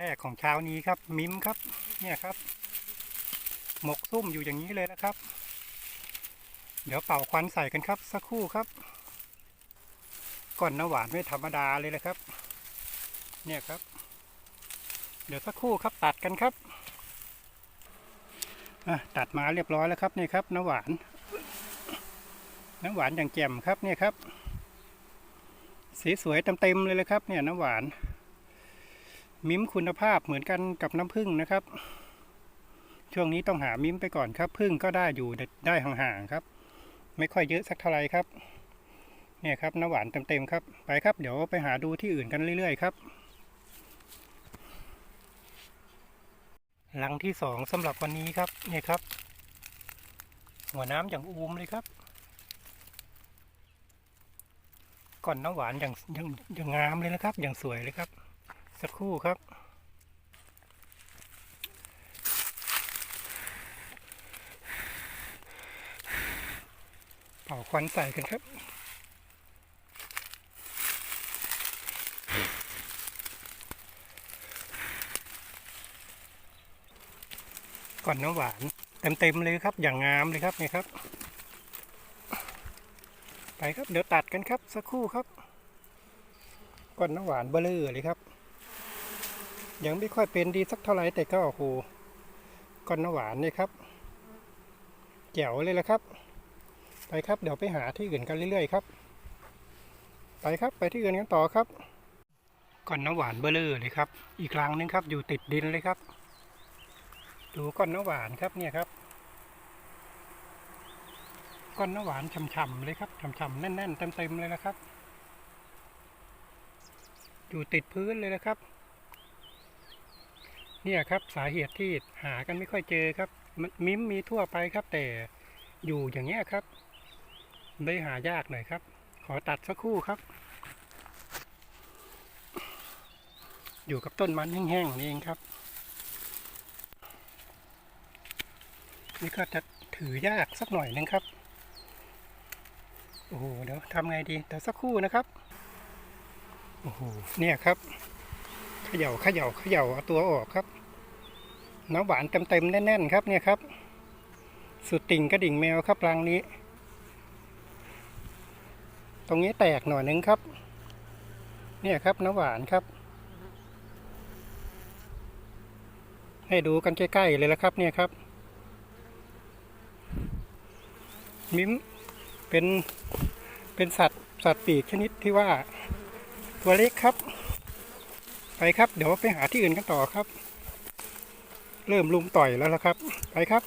แรกของเช้านี้ครับ มิมครับ เนี่ยครับ หมกซุ่มอยู่อย่างนี้เลยนะครับ เดี๋ยวเป่าควันใส่กันครับ สักครู่ครับก้อนน้ำหวานไม่ธรรมดาเลยนะครับ เนี่ยครับ เดี๋ยวสักครู่ครับตัดกันครับตัดมาเรียบร้อยแล้วครับนี่ครับน้ำหวาน น้ำหวานอย่างแจ่มครับเนี่ยครับสีสวยเต็มๆเลยเลยครับ เนี่ยน้ำหวาน มิ้มคุณภาพเหมือนกันกับน้ำผึ้งนะครับ ช่วงนี้ต้องหามิ้มไปก่อนครับผึ้งก็ได้อยู่ได้ห่างๆครับ ไม่ค่อยเยอะสักเท่าไหร่ครับ เนี่ยครับน้ำหวานเต็มๆครับ ไปครับ เดี๋ยวไปหาดูที่อื่นกันเรื่อยๆครับหลังที่สองสำหรับวันนี้ครับเนี่ยครับ หัวน้ำอย่างอูมเลยครับ ก่อนน้ำหวานอย่างอย่างอย่างงามเลยนะครับ อย่างสวยเลยครับ สักครู่ครับ เป่าควันใส่กันครับก่อนน้ำหวานเต็มๆเลยครับ อย่างงามเลยครับนี่ครับ ไปครับเดี๋ยวตัดกันครับสักครู่ครับก้อนน้ำหวานเบลอเลยครับ ยังไม่ค่อยเป็นดีสักเท่าไหร่แต่ก็โอ้โหก้อนน้ำหวานนี่ครับแจ๋วเลยละครับ ไปครับเดี๋ยวไปหาที่อื่นกันเรื่อยๆครับ ไปครับไปที่อื่นกันต่อครับก้อนน้ำหวานเบลอเลยครับ อีกครั้งนึงครับ อยู่ติดดินเลยครับ ดูก้อนน้ำหวานครับเนี่ยครับก้อนน้ำหวานฉ่ำๆเลยครับฉ่ำๆแน่นๆเต็มๆเลยนะครับ อยู่ติดพื้นเลยนะครับ เนี่ยครับสาเหตุที่หากันไม่ค่อยเจอครับมันมิมมีทั่วไปครับ แต่อยู่อย่างเงี้ยครับได้หายากหน่อยครับ ขอตัดสักครู่ครับ อยู่กับต้นมันแห้งๆนี่เองครับ นี่ก็จะถือยากสักหน่อยนึงครับโอ้โหเดี๋ยวทำไงดีเดี๋ยวสักครู่นะครับโอ้โหเนี่ยครับ เขย่าเขย่าเขย่าเอาตัวออกครับ น้ำหวานเต็มๆแน่นๆครับเนี่ยครับ สุดติ่งกระดิ่งแมวครับรังนี้ ตรงนี้แตกหน่อยนึงครับ เนี่ยครับน้ำหวานครับ ให้ดูกันใกล้ๆเลยละครับเนี่ยครับมิ้มเป็นเป็นสัตว์สัตว์ปีกชนิดที่ว่าตัวเล็กครับ ไปครับ เดี๋ยวไปหาที่อื่นกันต่อครับ เริ่มลุมต่อยแล้วละครับ ไปครับ